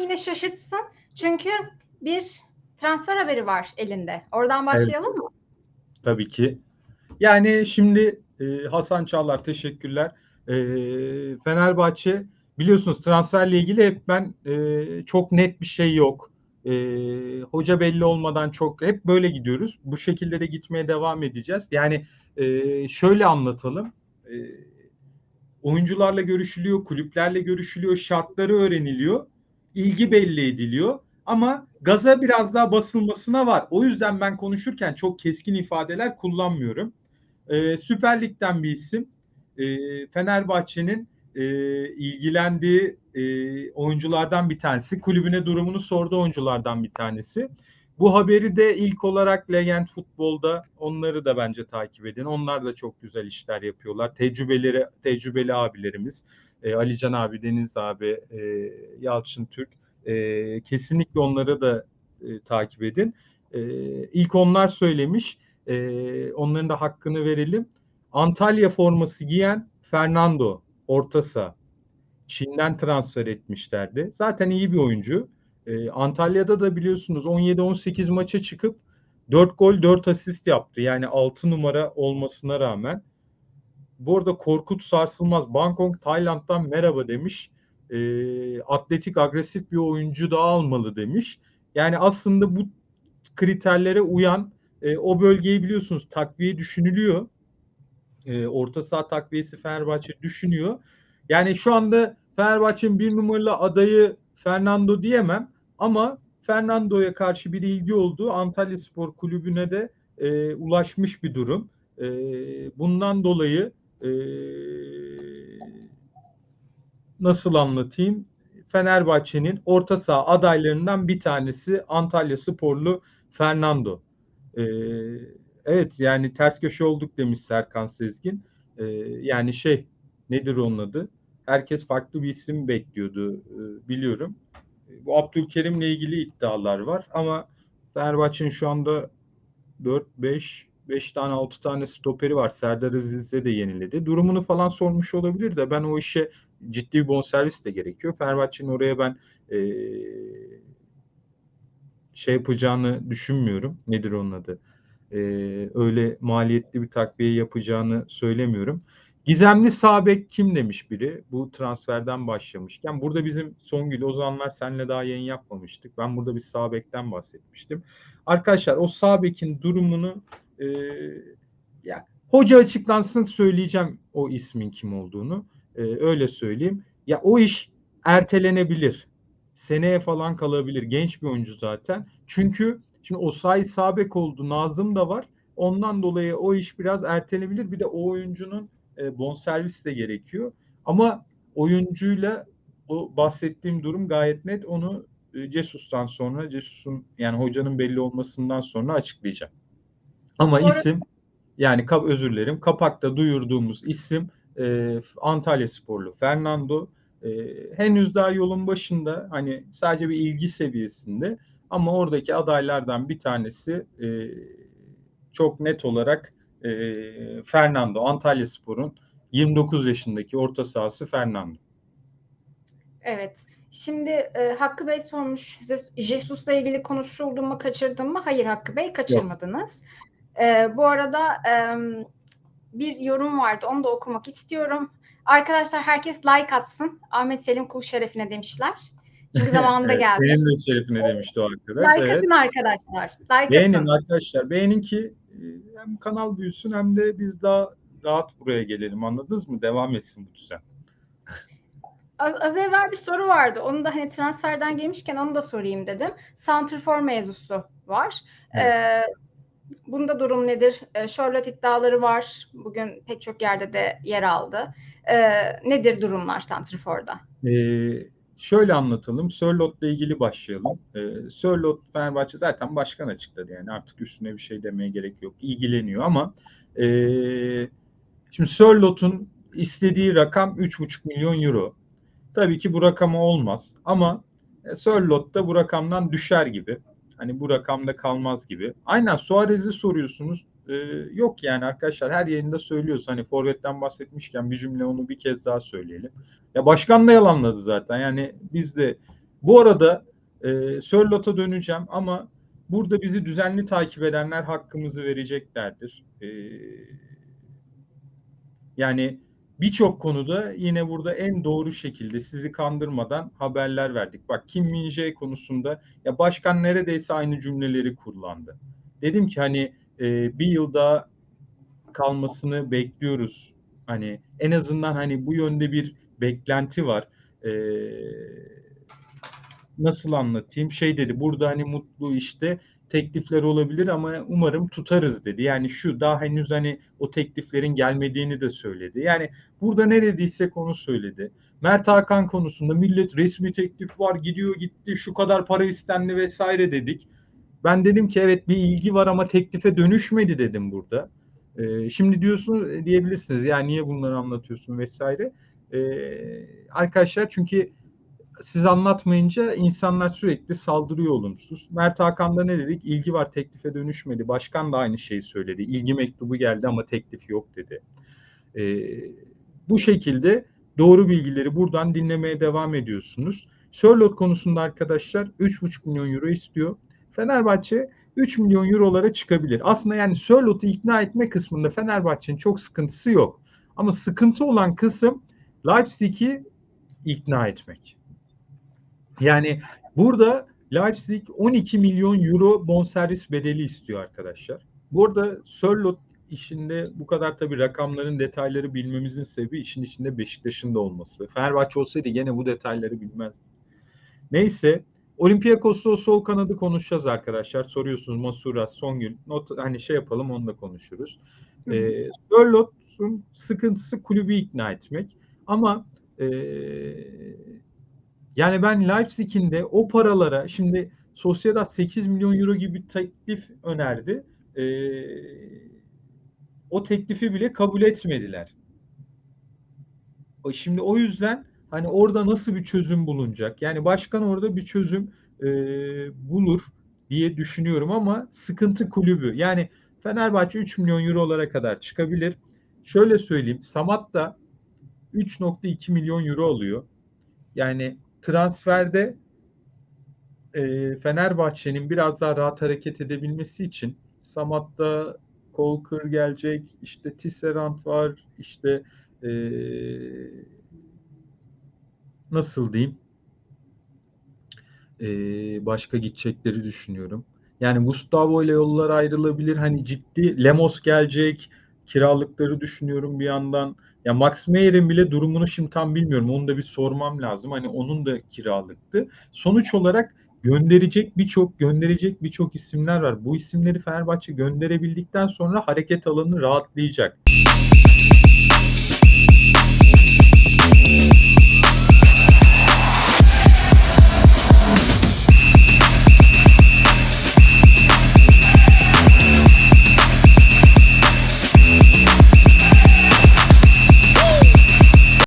yine şaşırtsın. Çünkü bir transfer haberi var elinde. Oradan başlayalım mı? Tabii ki. Yani şimdi e, Hasan Çağlar teşekkürler. E, Fenerbahçe biliyorsunuz transferle ilgili hep ben e, çok net bir şey yok. E, hoca belli olmadan çok hep böyle gidiyoruz. Bu şekilde de gitmeye devam edeceğiz. Yani e, şöyle anlatalım. E, oyuncularla görüşülüyor, kulüplerle görüşülüyor, şartları öğreniliyor, ilgi belli ediliyor. Ama gaza biraz daha basılmasına var. O yüzden ben konuşurken çok keskin ifadeler kullanmıyorum. Ee, Süper Lig'den bir isim. Ee, Fenerbahçe'nin e, ilgilendiği e, oyunculardan bir tanesi. Kulübüne durumunu sordu oyunculardan bir tanesi. Bu haberi de ilk olarak Legend Futbol'da onları da bence takip edin. Onlar da çok güzel işler yapıyorlar. Tecrübeleri tecrübeli abilerimiz. E, Alican abi, Deniz abi, e, Yalçın Türk. E, kesinlikle onları da e, takip edin. E, ilk onlar söylemiş. E, onların da hakkını verelim. Antalya forması giyen Fernando Ortasa Çin'den transfer etmişlerdi. Zaten iyi bir oyuncu. E, Antalya'da da biliyorsunuz 17-18 maça çıkıp 4 gol 4 asist yaptı. Yani 6 numara olmasına rağmen. Bu arada Korkut Sarsılmaz Bangkok Tayland'dan merhaba demiş. E, atletik agresif bir oyuncu da almalı demiş. Yani aslında bu kriterlere uyan e, o bölgeyi biliyorsunuz takviye düşünülüyor. E, orta saha takviyesi Fenerbahçe düşünüyor. Yani şu anda Fenerbahçe'nin bir numaralı adayı Fernando diyemem ama Fernando'ya karşı bir ilgi olduğu Antalya Spor Kulübü'ne de e, ulaşmış bir durum. E, bundan dolayı e, nasıl anlatayım? Fenerbahçe'nin orta saha adaylarından bir tanesi Antalya Sporlu Fernando. E, evet yani ters köşe olduk demiş Serkan Sezgin. E, yani şey nedir onun adı? Herkes farklı bir isim bekliyordu e, biliyorum. Bu Abdülkerim'le ilgili iddialar var ama Fenerbahçe'nin şu anda 4 5 5 tane 6 tane stoperi var. Serdar Aziz'e de yeniledi. Durumunu falan sormuş olabilir de ben o işe ciddi bir bonservis de gerekiyor. Fenerbahçe'nin oraya ben e, şey yapacağını düşünmüyorum. Nedir onun adı? E, öyle maliyetli bir takviye yapacağını söylemiyorum. Gizemli Sabek kim demiş biri bu transferden başlamışken. Burada bizim Songül o zamanlar seninle daha yayın yapmamıştık. Ben burada bir Sabek'ten bahsetmiştim. Arkadaşlar o Sabek'in durumunu e, ya hoca açıklansın söyleyeceğim o ismin kim olduğunu. E, öyle söyleyeyim. Ya o iş ertelenebilir. Seneye falan kalabilir. Genç bir oyuncu zaten. Çünkü şimdi o say Sabek oldu. Nazım da var. Ondan dolayı o iş biraz ertelenebilir. Bir de o oyuncunun e, bonservis de gerekiyor. Ama oyuncuyla o bahsettiğim durum gayet net. Onu e, Cesus'tan sonra, Cesus'un yani hocanın belli olmasından sonra açıklayacağım. Ama Doğru. isim yani kap özür dilerim. Kapakta duyurduğumuz isim e, Antalya Sporlu Fernando. E, henüz daha yolun başında hani sadece bir ilgi seviyesinde ama oradaki adaylardan bir tanesi e, çok net olarak e, Fernando Antalya Spor'un 29 yaşındaki orta sahası Fernando. Evet. Şimdi e, Hakkı Bey sormuş. Jesus'la ilgili konuşuldu mu, kaçırdım mı? Hayır Hakkı Bey, kaçırmadınız. E, bu arada e, bir yorum vardı. Onu da okumak istiyorum. Arkadaşlar herkes like atsın. Ahmet Selim Kul şerefine demişler. Çünkü zamanında evet, geldi. Senin de şerefine demişti o arkadaş. Like evet. atın arkadaşlar. Like Beğenin atın. arkadaşlar. Beğenin ki hem kanal büyüsün hem de biz daha rahat buraya gelelim. Anladınız mı? Devam etsin bu düzen. Az, az evvel bir soru vardı. Onu da hani transferden gelmişken onu da sorayım dedim. Santrfor mevzusu var. Evet. Ee, bunda durum nedir? Ee, Charlotte iddiaları var. Bugün pek çok yerde de yer aldı. Ee, nedir durumlar Santrfor'da? Ee, şöyle anlatalım. Sörlot'la ilgili başlayalım. Ee, Sörlot Fenerbahçe zaten başkan açıkladı yani artık üstüne bir şey demeye gerek yok. İlgileniyor ama e, şimdi Sörlot'un istediği rakam 3,5 milyon euro. Tabii ki bu rakama olmaz ama e, Sörlot da bu rakamdan düşer gibi. Hani bu rakamda kalmaz gibi. Aynen Suarez'i soruyorsunuz. Ee, yok yani arkadaşlar her yerinde söylüyoruz. Hani Forvet'ten bahsetmişken bir cümle onu bir kez daha söyleyelim. Ya başkan da yalanladı zaten. Yani biz de Bu arada e, Sörlot'a döneceğim ama burada bizi düzenli takip edenler hakkımızı vereceklerdir. E, yani birçok konuda yine burada en doğru şekilde sizi kandırmadan haberler verdik. Bak Kim Min-jae konusunda ya başkan neredeyse aynı cümleleri kullandı. Dedim ki hani e, bir yıl daha kalmasını bekliyoruz. Hani en azından hani bu yönde bir beklenti var. E, nasıl anlatayım? Şey dedi burada hani mutlu işte teklifler olabilir ama umarım tutarız dedi. Yani şu daha henüz hani o tekliflerin gelmediğini de söyledi. Yani burada ne dediysek onu söyledi. Mert Hakan konusunda millet resmi teklif var gidiyor gitti şu kadar para istendi vesaire dedik. Ben dedim ki evet bir ilgi var ama teklife dönüşmedi dedim burada. Ee, şimdi diyorsun diyebilirsiniz ya niye bunları anlatıyorsun vesaire. Ee, arkadaşlar çünkü siz anlatmayınca insanlar sürekli saldırıyor olumsuz. Mert Hakan'da ne dedik? İlgi var teklife dönüşmedi. Başkan da aynı şeyi söyledi. İlgi mektubu geldi ama teklif yok dedi. Ee, bu şekilde doğru bilgileri buradan dinlemeye devam ediyorsunuz. Sörlot konusunda arkadaşlar 3,5 milyon euro istiyor. Fenerbahçe 3 milyon eurolara çıkabilir. Aslında yani Sörlot'u ikna etme kısmında Fenerbahçe'nin çok sıkıntısı yok. Ama sıkıntı olan kısım Leipzig'i ikna etmek. Yani burada Leipzig 12 milyon euro bonservis bedeli istiyor arkadaşlar. Bu arada Sörlot işinde bu kadar tabii rakamların detayları bilmemizin sebebi işin içinde Beşiktaş'ın da olması. Fenerbahçe olsaydı yine bu detayları bilmezdi. Neyse Olympiakos'ta sol kanadı konuşacağız arkadaşlar. Soruyorsunuz Masuras, Songül. Not, hani şey yapalım onu da konuşuruz. Ee, Sörlot'un sıkıntısı kulübü ikna etmek. Ama e, yani ben Leipzig'in de o paralara şimdi Sociedad 8 milyon euro gibi bir teklif önerdi. E, o teklifi bile kabul etmediler. Şimdi o yüzden hani orada nasıl bir çözüm bulunacak? Yani başkan orada bir çözüm e, bulur diye düşünüyorum ama sıkıntı kulübü. Yani Fenerbahçe 3 milyon eurolara kadar çıkabilir. Şöyle söyleyeyim. Samat da 3.2 milyon euro alıyor. Yani transferde e, Fenerbahçe'nin biraz daha rahat hareket edebilmesi için Samat'ta Kolkır gelecek, işte Tisserand var, işte e, nasıl diyeyim e, başka gidecekleri düşünüyorum. Yani Gustavo ile yollar ayrılabilir. Hani ciddi Lemos gelecek. Kiralıkları düşünüyorum bir yandan. Ya Max Meyer'in bile durumunu şimdi tam bilmiyorum. Onu da bir sormam lazım. Hani onun da kiralıktı. Sonuç olarak gönderecek birçok gönderecek birçok isimler var. Bu isimleri Fenerbahçe gönderebildikten sonra hareket alanı rahatlayacak.